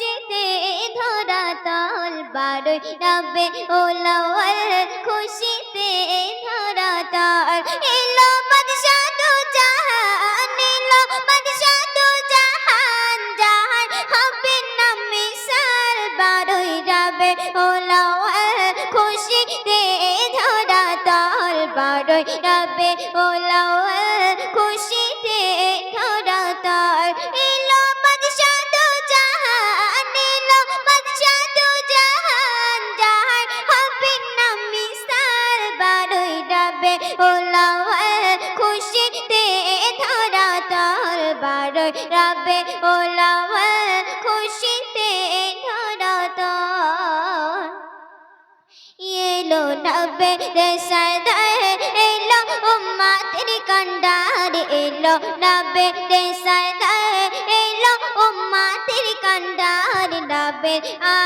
খুশিতে ধরা তল বারোই রবে ওলাওয়াল খুশিতে ধরা তল। এলো বাদশাহ দু জাহান, এলো বাদশাহ দু জাহান জাহান হবে না মিসাল বারোই রবে ওলাওয়াল খুশিতে ধরা তল বারোই রবে ওলাওয়াল ওলাওয়াল খুশিতে ধরা তল বারোই রবে ওলাওয়াল খুশিতে ধরা তল এলো নবে দেশাদার এলো উম্মাতের কান্ডার। এলো নবে দেশাদার এলো উম্মাতের কান্ডার। নবে আগমনে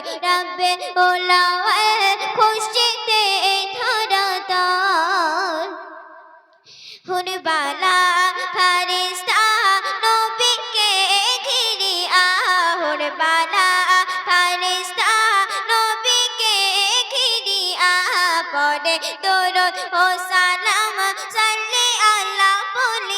বারোই ডাবে ওলাওয়াল খুশিতে ধরা তল হুরবালা ফারিস্তা নবীকে ঘিরিয়া হুরবালা ফারিস্তা নবীকে ঘিরিয়া পড়ে দরুদ ও সালাম সাল্লি আল্লাহ বলিয়া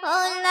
哦